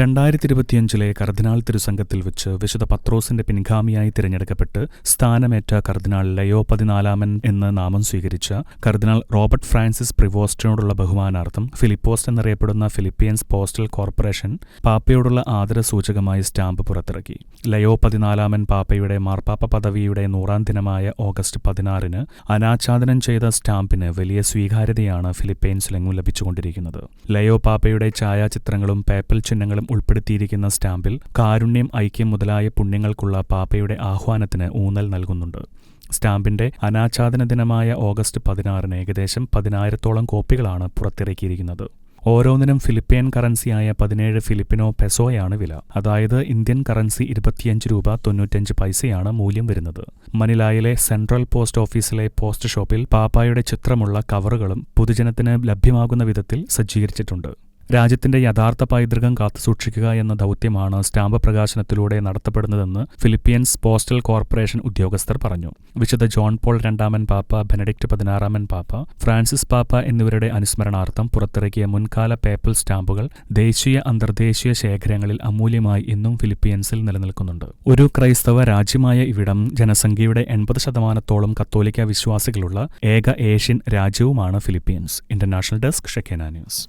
രണ്ടായിരത്തി ഇരുപത്തിയഞ്ചിലെ കർദിനാൾ തിരുസംഘത്തിൽ വെച്ച് വിശുദ്ധ പത്രോസിന്റെ പിൻഗാമിയായി തിരഞ്ഞെടുക്കപ്പെട്ട് സ്ഥാനമേറ്റ കർദിനാൾ ലയോ പതിനാലാമൻ എന്ന് നാമം സ്വീകരിച്ച കർദിനാൾ റോബർട്ട് ഫ്രാൻസിസ് പ്രിവോസ്റ്റിനോടുള്ള ബഹുമാനാർത്ഥം ഫിലിപ്പോസ്റ്റ് എന്നറിയപ്പെടുന്ന ഫിലിപ്പീൻസ് പോസ്റ്റൽ കോർപ്പറേഷൻ പാപ്പയോടുള്ള ആദര സൂചകമായി സ്റ്റാമ്പ് പുറത്തിറക്കി. ലയോ പതിനാലാമൻ പാപ്പയുടെ മാർപ്പാപ്പ പദവിയുടെ നൂറാം ദിനമായ ഓഗസ്റ്റ് പതിനാറിന് അനാച്ഛാദനം ചെയ്ത സ്റ്റാമ്പിന് വലിയ സ്വീകാര്യതയാണ് ഫിലിപ്പീൻസിലെങ്ങും ലഭിച്ചുകൊണ്ടിരിക്കുന്നത്. ലയോ പാപ്പയുടെ ഛായാചിത്രങ്ങളും പേപ്പൽ ചിഹ്നങ്ങളും ഉൾപ്പെടുത്തിയിരിക്കുന്ന സ്റ്റാമ്പിൽ കാരുണ്യം ഐക്യം മുതലായ പുണ്യങ്ങൾക്കുള്ള പാപ്പയുടെ ആഹ്വാനത്തിന് ഊന്നൽ നൽകുന്നുണ്ട്. സ്റ്റാമ്പിന്റെ അനാച്ഛാദന ദിനമായ ഓഗസ്റ്റ് പതിനാറിന് ഏകദേശം പതിനായിരത്തോളം കോപ്പികളാണ് പുറത്തിറക്കിയിരിക്കുന്നത്. ഓരോന്നിനും ഫിലിപ്പീൻ കറൻസിയായ പതിനേഴ് ഫിലിപ്പിനോ പെസോയാണ് വില. അതായത് ഇന്ത്യൻ കറൻസി ഇരുപത്തിയഞ്ച് രൂപ തൊണ്ണൂറ്റഞ്ച് പൈസയാണ് മൂല്യം വരുന്നത്. മനിലായിലെ സെൻട്രൽ പോസ്റ്റ് ഓഫീസിലെ പോസ്റ്റ് ഷോപ്പിൽ പാപ്പായുടെ ചിത്രമുള്ള കവറുകളും പൊതുജനത്തിന് ലഭ്യമാകുന്ന വിധത്തിൽ സജ്ജീകരിച്ചിട്ടുണ്ട്. രാജ്യത്തിന്റെ യഥാർത്ഥ പൈതൃകം കാത്തുസൂക്ഷിക്കുക എന്ന ദൗത്യമാണ് സ്റ്റാമ്പ് പ്രകാശനത്തിലൂടെ നടത്തപ്പെടുന്നതെന്ന് ഫിലിപ്പീൻസ് പോസ്റ്റൽ കോർപ്പറേഷൻ ഉദ്യോഗസ്ഥർ പറഞ്ഞു. വിശുദ്ധ ജോൺ പോൾ രണ്ടാമൻ പാപ്പ ബെനഡിക്ട് പതിനാറാമൻ പാപ്പ ഫ്രാൻസിസ് പാപ്പ എന്നിവരുടെ അനുസ്മരണാർത്ഥം പുറത്തിറക്കിയ മുൻകാല പേപ്പൽ സ്റ്റാമ്പുകൾ ദേശീയ അന്തർദേശീയ ശേഖരങ്ങളിൽ അമൂല്യമായി ഇന്നും ഫിലിപ്പീൻസിൽ നിലനിൽക്കുന്നുണ്ട്. ഒരു ക്രൈസ്തവ രാജ്യമായ ഇവിടം ജനസംഖ്യയുടെ എൺപത് ശതമാനത്തോളം കത്തോലിക്ക വിശ്വാസികളുള്ള ഏക Asian രാജ്യവുമാണ് Philippines. International desk Shekinah news.